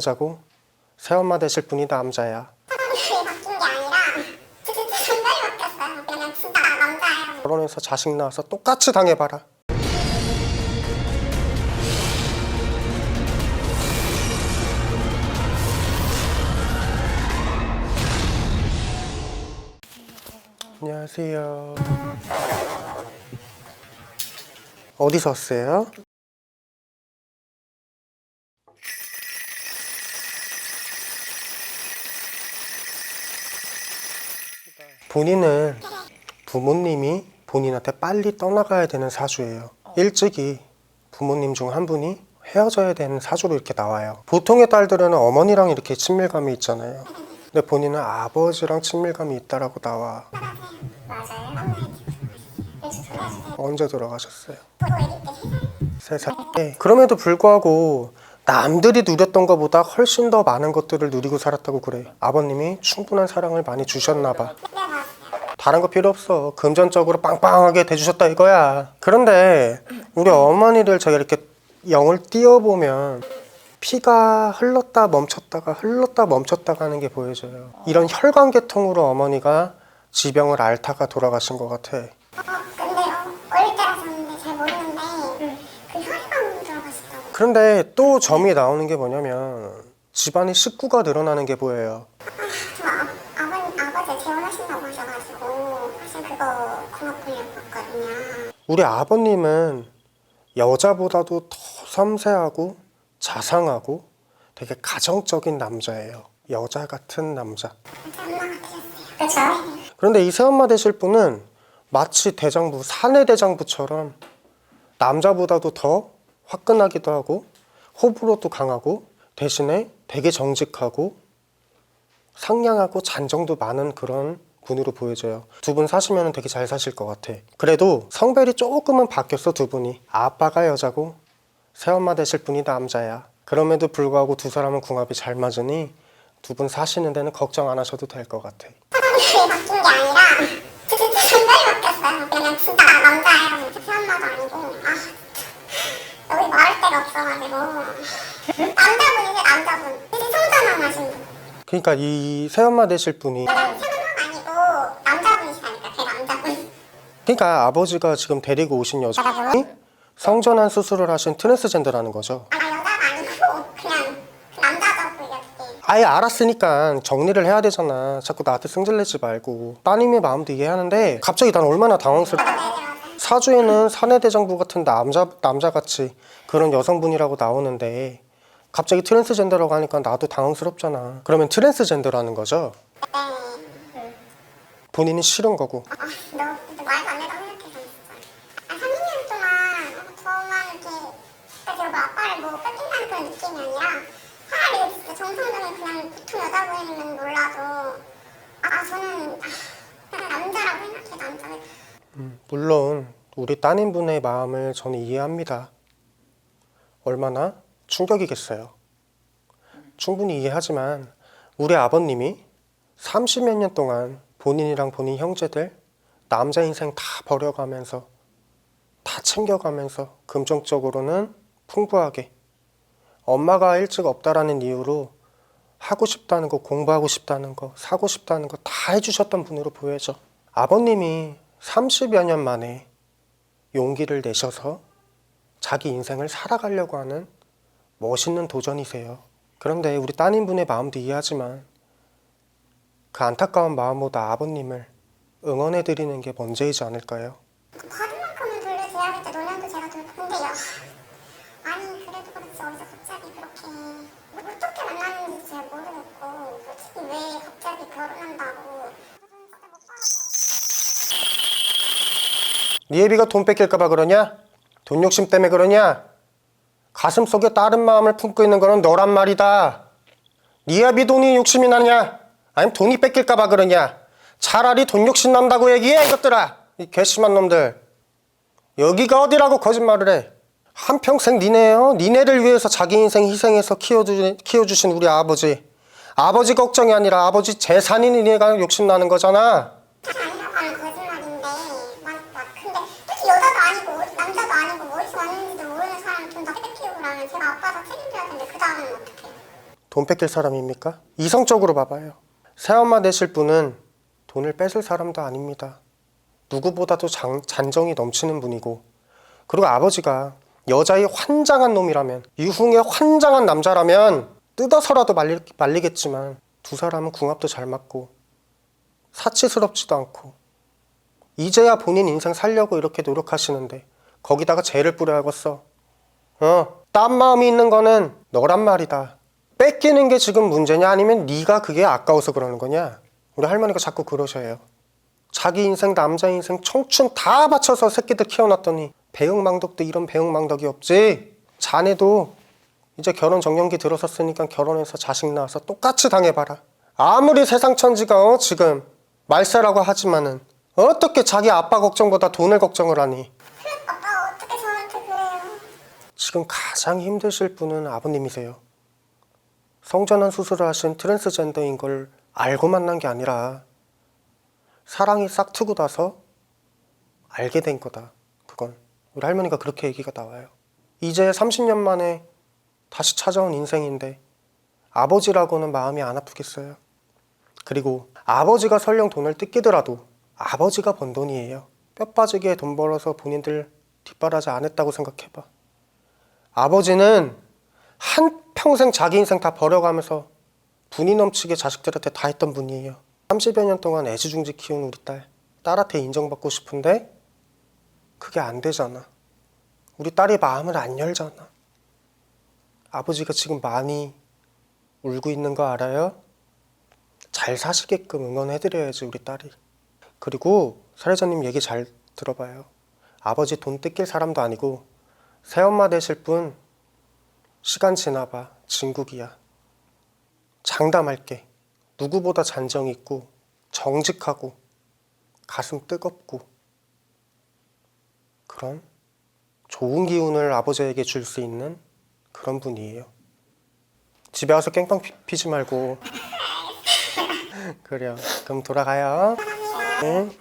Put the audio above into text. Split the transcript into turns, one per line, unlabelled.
여자고 새엄마 되실 분이 남자야. 결혼해서 자식 낳아서 똑같이 당해봐라. 안녕하세요. 어디서 왔어요? 본인은 부모님이 본인한테 빨리 떠나가야 되는 사주예요. 일찍이 부모님 중 한 분이 헤어져야 되는 사주로 이렇게 나와요. 보통의 딸들은 어머니랑 이렇게 친밀감이 있잖아요. 근데 본인은 아버지랑 친밀감이 있다라고 나와. 언제 돌아가셨어요?
아기 때.
그럼에도 불구하고 남들이 누렸던 것보다 훨씬 더 많은 것들을 누리고 살았다고 그래. 아버님이 충분한 사랑을 많이 주셨나 봐. 다른 거 필요 없어. 금전적으로 빵빵하게 대주셨다 이거야. 그런데 우리 어머니를 저희 이렇게 영을 띄워보면 피가 흘렀다 멈췄다가 흘렀다 멈췄다가 하는 게 보여져요. 이런 혈관계통으로 어머니가 지병을 앓다가 돌아가신 것 같아.
어, 근데요. 어릴 때라서는데 잘 모르는데 그 혈관 들어가시다고.
그런데 또 점이 나오는 게 뭐냐면 집안에 식구가 늘어나는 게 보여요.
저 아, 아버님 아버지 재혼하신다고 그거 고맙군요.
우리 아버님은 여자보다도 더 섬세하고 자상하고 되게 가정적인 남자예요. 여자 같은 남자.
그렇죠.
그런데 이 새엄마 되실 분은 마치 대장부, 사내 대장부처럼 남자보다도 더 화끈하기도 하고 호불호도 강하고 대신에 되게 정직하고 상냥하고 잔정도 많은 그런 분으로 보여져요. 두 분 사시면 되게 잘 사실 것 같아. 그래도 성별이 조금은 바뀌었어 두 분이. 아빠가 여자고 새엄마 되실 분이 남자야. 그럼에도 불구하고 두 사람은 궁합이 잘 맞으니 두 분 사시는 데는 걱정 안 하셔도 될 것 같아.
사람이 바뀐 게 아니라 진짜 상당히 바뀌었어요. 그냥 진짜 남자예요. 새엄마도 아니고 아 여기 말할 데가 없어가지고 남자분이세요 남자분. 성전환 하신 분.
그러니까 이 새엄마 되실 분이
새엄마가 아니고 남자분이시라니까 제 남자분.
그러니까 아버지가 지금 데리고 오신 여자분이 성전환 수술을 하신 트랜스젠더라는 거죠.
아 여자가 아니고 그냥 그 남자죠.
아예 알았으니까 정리를 해야 되잖아. 자꾸 나한테 승질내지 말고. 따님의 마음도 이해하는데 갑자기 난 얼마나 당황스러워. 사주에는 사내대장부 같은 남자 남자같이 그런 여성분이라고 나오는데 갑자기 트랜스젠더라고 하니까 나도 당황스럽잖아. 그러면 트랜스젠더라는 거죠.
네.
본인이 싫은 거고.
아, 너 진짜 말도 안 된다고 생각해서 진짜. 아, 3년 동안 저만 이렇게 그러니까 뭐 뺏긴다는 그런 느낌이 아니라 차라리 진짜 정상적인 그냥 보통 여자 보이면 몰라도 아 저는 아, 그냥 남자라고 생각해 남자는
물론 우리 따님분의 마음을 저는 이해합니다. 얼마나 충격이겠어요. 충분히 이해하지만 우리 아버님이 30몇 년 동안 본인이랑 본인 형제들 남자 인생 다 버려가면서 다 챙겨가면서 금전적으로는 풍부하게 엄마가 일찍 없다라는 이유로 하고 싶다는 거, 공부하고 싶다는 거, 사고 싶다는 거 다 해주셨던 분으로 보여져. 아버님이 30여 년 만에 용기를 내셔서 자기 인생을 살아가려고 하는 멋있는 도전이세요. 그런데 우리 따님분의 마음도 이해하지만 그 안타까운 마음보다 아버님을 응원해 드리는 게 먼저이지 않을까요?
받은 만큼은 돌려줘야겠다 노년도 제가 돌 텐데요 아니 그래도 그렇지 어디서 갑자기 그렇게 뭐 어떻게 만났는지 잘 모르겠고 솔직히 왜 갑자기 결혼한다고
네 애비가 돈 뺏길까봐 그러냐? 돈 욕심 때문에 그러냐? 가슴 속에 다른 마음을 품고 있는 거는 너란 말이다. 네 애비 돈이 욕심이 나냐? 아니면 돈이 뺏길까봐 그러냐? 차라리 돈 욕심 난다고 얘기해 이것들아. 이 괘씸한 놈들. 여기가 어디라고 거짓말을 해? 한평생 니네요. 니네를 위해서 자기 인생 희생해서 키워주, 키워주신 우리 아버지. 아버지 걱정이 아니라 아버지 재산이 니네가 욕심나는 거잖아.
아니라고 하는 거짓말인데 막, 막 근데 솔직히 여자도 아니고 남자도 아니고 뭐 어디서 왔는지도 모르는 사람을 좀더 세게 키우고 나면 제가 아빠가 책임져야 되는데 그 다음은
돈 뺏길 사람입니까? 이성적으로 봐봐요. 새엄마 되실 분은 돈을 뺏을 사람도 아닙니다. 누구보다도 장- 잔정이 넘치는 분이고 그리고 아버지가 여자의 환장한 놈이라면 이후에 환장한 남자라면 뜯어서라도 말리, 말리겠지만 두 사람은 궁합도 잘 맞고 사치스럽지도 않고 이제야 본인 인생 살려고 이렇게 노력하시는데 거기다가 죄를 뿌려야겠어 어, 딴 마음이 있는 거는 너란 말이다. 뺏기는 게 지금 문제냐 아니면 네가 그게 아까워서 그러는 거냐? 우리 할머니가 자꾸 그러셔요. 자기 인생, 남자 인생, 청춘 다 바쳐서 새끼들 키워놨더니 배응망덕도 이런 배응망덕이 없지. 자네도 이제 결혼 정년기 들어섰으니까 결혼해서 자식 낳아서 똑같이 당해봐라. 아무리 세상 천지가 어, 지금 말세라고 하지만은 어떻게 자기 아빠 걱정보다 돈을 걱정을 하니?
아빠가 어떻게 저한테 그래요?
지금 가장 힘드실 분은 아버님이세요. 성전환 수술을 하신 트랜스젠더인 걸 알고 만난 게 아니라 사랑이 싹 트고 나서 알게 된 거다. 우리 할머니가 그렇게 얘기가 나와요. 이제 30년 만에 다시 찾아온 인생인데 아버지라고는 마음이 안 아프겠어요. 그리고 아버지가 설령 돈을 뜯기더라도 아버지가 번 돈이에요. 뼈 빠지게 돈 벌어서 본인들 뒷바라지 안 했다고 생각해봐. 아버지는 한 평생 자기 인생 다 버려가면서 분이 넘치게 자식들한테 다 했던 분이에요. 30여 년 동안 애지중지 키운 우리 딸. 딸한테 인정받고 싶은데 그게 안 되잖아. 우리 딸이 마음을 안 열잖아. 아버지가 지금 많이 울고 있는 거 알아요? 잘 사시게끔 응원해드려야지 우리 딸이. 그리고 사례자님 얘기 잘 들어봐요. 아버지 돈 뜯길 사람도 아니고 새엄마 되실 분 시간 지나봐 진국이야. 장담할게. 누구보다 잔정 있고 정직하고 가슴 뜨겁고 그런 좋은 기운을 아버지에게 줄 수 있는 그런 분이에요. 집에 와서 피- 피지 말고 그래요. 그럼 돌아가요. 응?